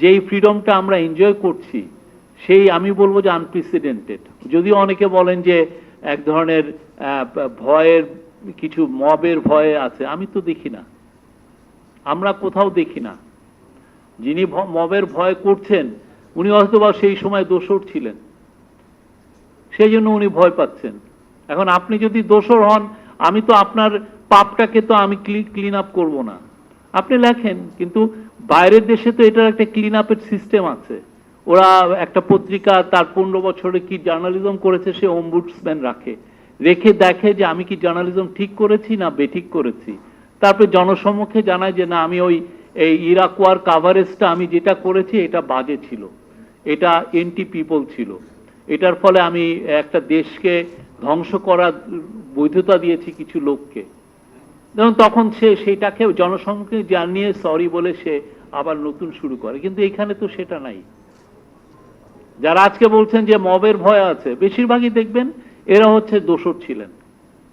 যেই ফ্রিডমটা আমরা এনজয় করছি, সেই আমি বলব যে আনপ্রেসিডেন্টেড যদিও অনেকে বলেন যে এক ধরনের ভয়ের, কিছু মবের ভয়ে আছে, আমি তো দেখি না। আমরা কোথাও দেখি না। যিনি মবের ভয় করছেন, উনি হয়তো সেই সময় দোষর ছিলেন। সেই জন্য উনি ভয় পাচ্ছেন। এখন আপনি যদি দোষর হন, আমি তো আপনার পাপটাকে তো আমি ক্লিন আপ করব না। আপনি লেখেন, কিন্তু বাইরের দেশে তো এটার একটা ক্লিন আপের সিস্টেম আছে। ওরা একটা পত্রিকা তার পনেরো বছরে কি জার্নালিজম করেছে সে অম্বুডসম্যান রাখে। রেখে দেখে যে আমি কি জার্নালিজম ঠিক করেছি না বেঠিক করেছি। তারপরে জনসম্মুখে জানায় যে না, আমি ওই, এই ইরাকোয়ার কাভারেজটা আমি যেটা করেছি এটা বাজে ছিল। এটা এন্টি পিপল ছিল। এটার ফলে আমি একটা দেশকে ধ্বংস করার বৈধতা দিয়েছি কিছু লোককে। যেমন তখন সে সেইটাকে জনসংখ্যা জানিয়ে সরি বলে সে আবার নতুন শুরু করে। কিন্তু এখানে তো সেটা নাই। যারা আজকে বলছেন যে মবের ভয় আছে, বেশিরভাগই দেখবেন এরা হচ্ছে দোষর ছিলেন।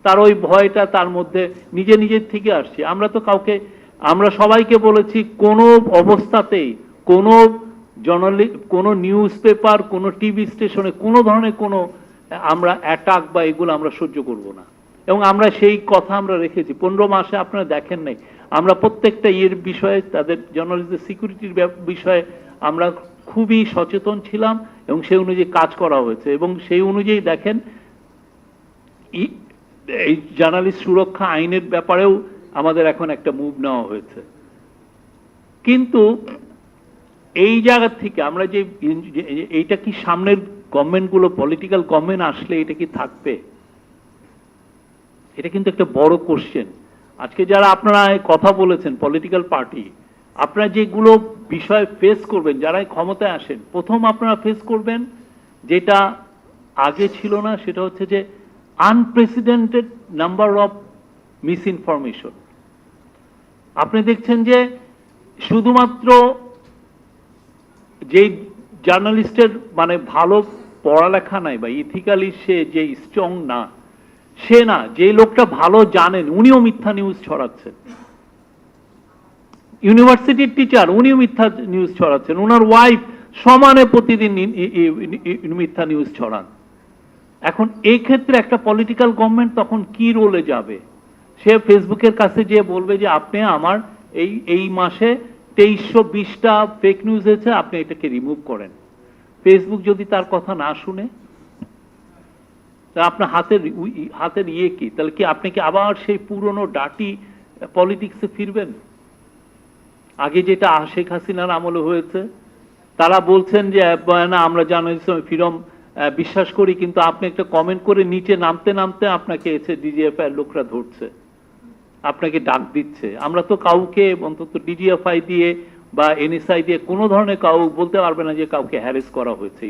তার ওই ভয়টা তার মধ্যে নিজে নিজের থেকে আসছে। আমরা তো কাউকে, আমরা সবাইকে বলেছি কোনো অবস্থাতেই, কোনো জর্নালি কোনো নিউজ পেপার কোনো টিভি স্টেশনে কোনো ধরনের কোনো আমরা অ্যাটাক বা এগুলো আমরা সহ্য করব না। এবং আমরা সেই কথা আমরা রেখেছি। পনেরো মাসে আপনারা দেখেন নাই। আমরা প্রত্যেকটা ইয়ের বিষয়ে, তাদের জার্নালিস্টদের সিকিউরিটির বিষয়ে আমরা খুবই সচেতন ছিলাম এবং সেই অনুযায়ী কাজ করা হয়েছে। এবং সেই অনুযায়ী দেখেন এই জার্নালিস্ট সুরক্ষা আইনের ব্যাপারেও আমাদের এখন একটা মুভ নেওয়া হয়েছে। কিন্তু এই জায়গা থেকে আমরা যে- এইটা কি সামনের গভর্নমেন্টগুলো পলিটিক্যাল গভর্নমেন্ট আসলে এটা কি থাকবে? এটা কিন্তু একটা বড় কোশ্চেন আজকে যারা আপনারা কথা বলেছেন পলিটিক্যাল পার্টি আপনারা যেগুলো বিষয় ফেস করবেন, যারা ক্ষমতায় আসেন, প্রথম আপনারা ফেস করবেন যেটা আগে ছিল না, সেটা হচ্ছে যে unprecedented number of misinformation আপনি দেখছেন যে শুধুমাত্র যে জার্নালিস্টের মানে ভালো পড়ালেখা নাই বা ইথিক্যালি সে যে স্ট্রং না সে না, যে লোকটা ভালো জানেন, উনিও মিথ্যা নিউজ ছড়াচ্ছেন। ইউনিভার্সিটির টিচার উনিও মিথ্যা নিউজ ছড়াচ্ছেন। ওনার ওয়াইফ সমানে প্রতিদিন মিথ্যা নিউজ ছড়ান। এখন এই ক্ষেত্রে একটা পলিটিক্যাল গভর্নমেন্ট তখন কি রোলে যাবে? সে ফেসবুকের কাছে যে বলবে যে, আপনি আমার এই এই মাসে তেইশশো বিশটা ফেক নিউজ হয়েছে আপনি এটাকে রিমুভ করেন। ফেসবুক যদি তার কথা না শুনে আপনার হাতের হাতের ইয়ে কি? তাহলে কি আপনি কি আবার সেই পুরনো ডাটি পলিটিক্সে ফিরবেন? আগে যেটা শেখ হাসিনার আমলে হয়েছে, তারা বলছেন যে না, আমরা জার্নালিজম ফ্রিডম বিশ্বাস করি, কিন্তু আপনি একটা কমেন্ট করে নিচে নামতে নামতে আপনাকে এসে ডিজিএফআই লোকরা ধরছে। আপনাকে ডাক দিচ্ছে। আমরা তো কাউকে অন্তত ডিজিএফআই দিয়ে বা এনএসআই দিয়ে কোনো ধরনের কাউ বলতে পারবে না যে কাউকে হ্যারেস করা হয়েছে